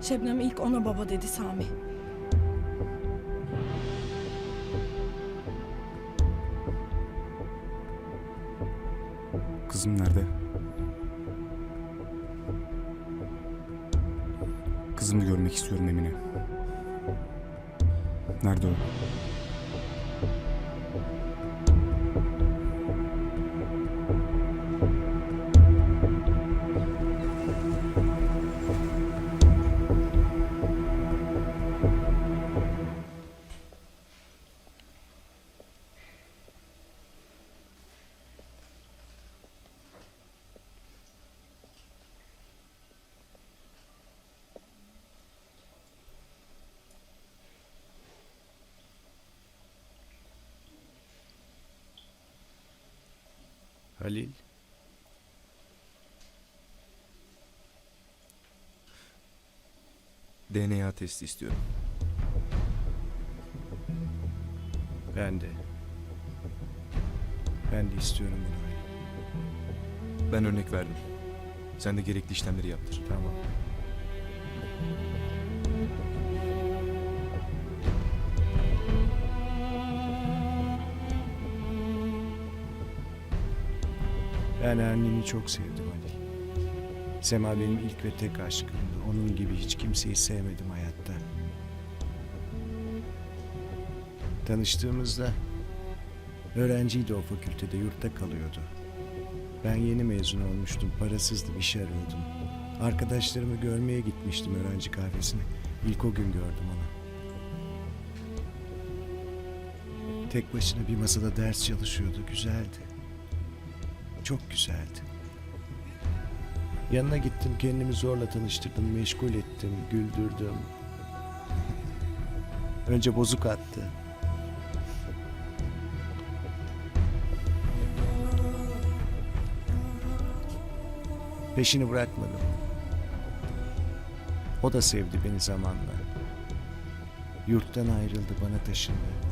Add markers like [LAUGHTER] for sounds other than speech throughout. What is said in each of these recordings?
Şebnem ilk ona baba dedi Sami. Kızım nerede? Kızımı görmek istiyorum Emine. Nerede o? Halil. DNA testi istiyorum. Ben de. Ben de istiyorum bunu. Ben örnek verdim. Sen de gerekli işlemleri yaptır. Tamam. Ben anneni çok sevdim Halil. Sema benim ilk ve tek aşkımdı. Onun gibi hiç kimseyi sevmedim hayatta. Tanıştığımızda öğrenciydi o fakültede, yurtta kalıyordu. Ben yeni mezun olmuştum, parasızdım, iş arıyordum. Arkadaşlarımı görmeye gitmiştim öğrenci kahvesine. İlk o gün gördüm onu. Tek başına bir masada ders çalışıyordu, güzeldi. Çok güzeldi. Yanına gittim, kendimi zorla tanıştırdım, meşgul ettim, güldürdüm. Önce bozuk attı. Peşini bırakmadım. O da sevdi beni zamanla. Yurttan ayrıldı, bana taşındı.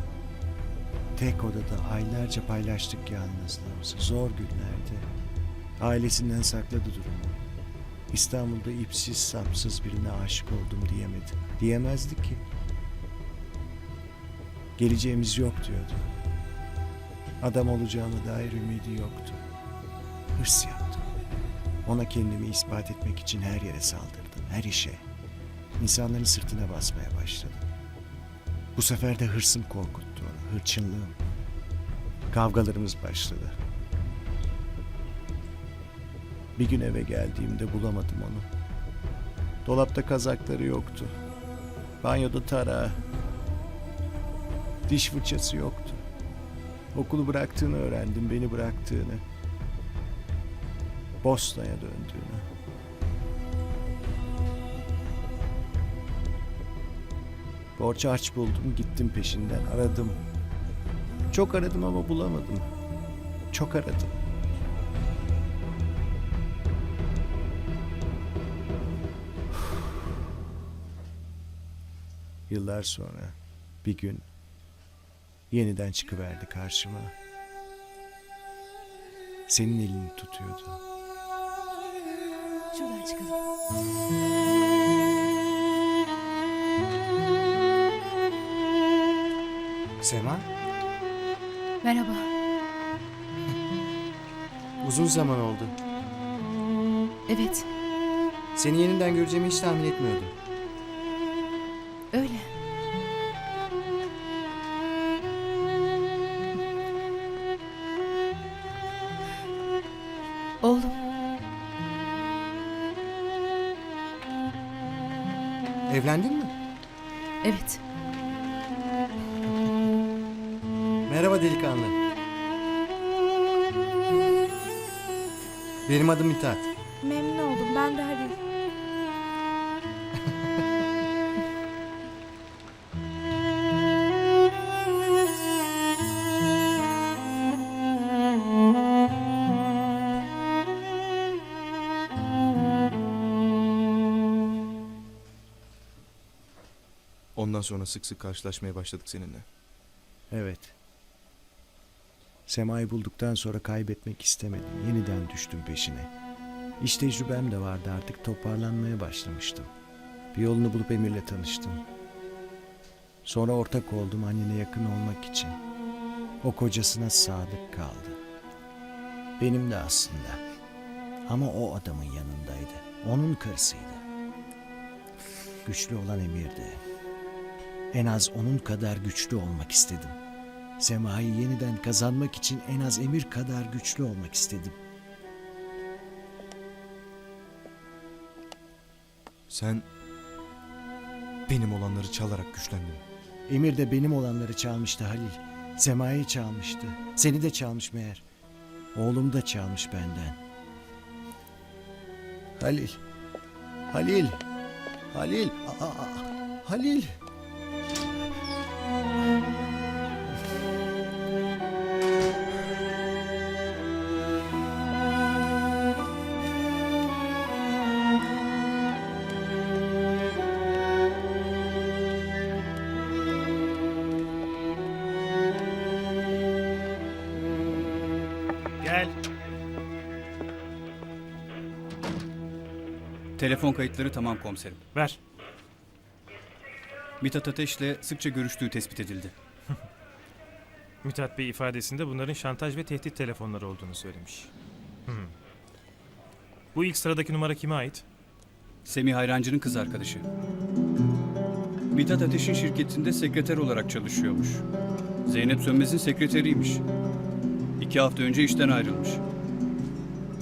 Tek odada aylarca paylaştık yalnızlığımızı. Zor günlerdi. Ailesinden sakladı durumu. İstanbul'da ipsiz sapsız birine aşık oldum diyemedi. Diyemezdi ki. Geleceğimiz yok diyordu. Adam olacağına dair ümidi yoktu. Hırs yaptım. Ona kendimi ispat etmek için her yere saldırdım, her işe. İnsanların sırtına basmaya başladım. Bu sefer de hırsım korkuttu onu, hırçınlığım. Kavgalarımız başladı. Bir gün eve geldiğimde bulamadım onu. Dolapta kazakları yoktu. Banyoda tarağı. Diş fırçası yoktu. Okulu bıraktığını öğrendim, beni bıraktığını. Bosna'ya döndüğünü. Borç harç buldum, gittim peşinden, aradım. Çok aradım ama bulamadım. Çok aradım. [SIGHS] Yıllar sonra bir gün yeniden çıkıverdi karşıma. Senin elini tutuyordu. Şuradan çıkalım. Sema, Merhaba. [LAUGHS] uzun zaman oldu. Evet, Seni yeniden göreceğimi hiç tahmin etmiyordum. öyle. Oğlum, Evlendin mi? evet. Merhaba delikanlı. Benim adım Mithat. Memnun oldum. Ben de Halil. Ondan sonra sık sık karşılaşmaya başladık seninle. Evet. Sema'yı bulduktan sonra kaybetmek istemedim. Yeniden düştüm peşine. İş tecrübem de vardı artık toparlanmaya başlamıştım. Bir yolunu bulup Emir'le tanıştım. Sonra ortak oldum annene yakın olmak için. O kocasına sadık kaldı. Benim de aslında. Ama o adamın yanındaydı. Onun karısıydı. Güçlü olan Emir'di. En az onun kadar güçlü olmak istedim. Sema'yı yeniden kazanmak için en az Emir kadar güçlü olmak istedim. Sen benim olanları çalarak güçlendin. Emir de benim olanları çalmıştı Halil. Sema'yı çalmıştı. Seni de çalmış meğer. Oğlum da çalmış benden. Halil. Halil. Halil. Aa, Halil. Telefon kayıtları tamam komiserim. Ver. Mithat Ateş'le sıkça görüştüğü tespit edildi. [LAUGHS] Mithat Bey ifadesinde bunların şantaj ve tehdit telefonları olduğunu söylemiş. Hmm. Bu ilk sıradaki numara kime ait? Semih Hayrancı'nın kız arkadaşı. Mithat Ateş'in şirketinde sekreter olarak çalışıyormuş. Zeynep Sönmez'in sekreteriymiş. İki hafta önce işten ayrılmış.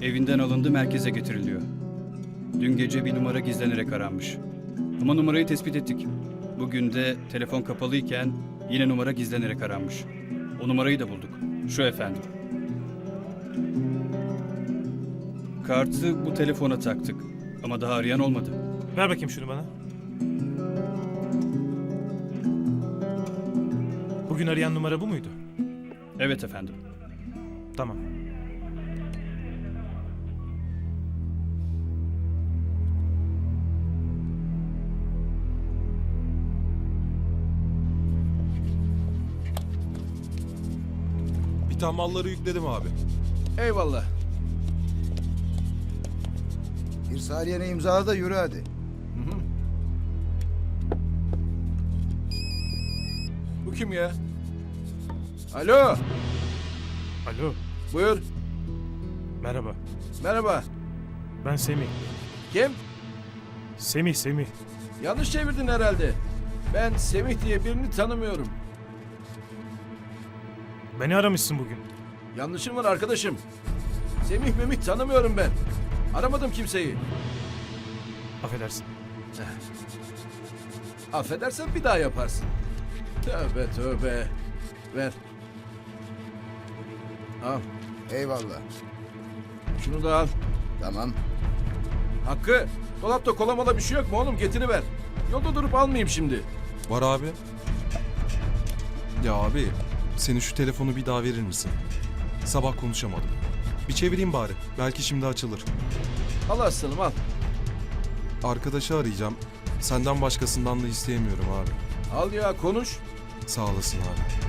Evinden alındı merkeze getiriliyor. Dün gece bir numara gizlenerek aranmış. Ama numarayı tespit ettik. Bugün de telefon kapalıyken yine numara gizlenerek aranmış. O numarayı da bulduk. Şu efendim. Kartı bu telefona taktık. Ama daha arayan olmadı. Ver bakayım şunu bana. Bugün arayan numara bu muydu? Evet efendim. Tamam. Bir tane malları yükledim abi. Eyvallah. İrsaliye'ne imzala da yürü hadi. Bu kim ya? Alo, Alo. buyur. Merhaba. Merhaba. Ben Semih. Kim? Semih, Semih. Yanlış çevirdin herhalde. Ben Semih diye birini tanımıyorum. Beni aramışsın bugün. Yanlışın var arkadaşım. Semih Memih tanımıyorum ben. Aramadım kimseyi. Affedersin. [LAUGHS] Affedersen bir daha yaparsın. Tövbe tövbe. Ver. Al. Eyvallah. Şunu da al. Tamam. Hakkı, dolapta kola mola bir şey yok mu oğlum? Getiriver. Yolda durup almayayım şimdi. Var abi. Ya abi, senin şu telefonu bir daha verir misin? Sabah konuşamadım. Bir çevireyim bari. Belki şimdi açılır. Al aslanım al. Arkadaşı arayacağım. Senden başkasından da isteyemiyorum abi. Al ya konuş. Sağ olasın abi.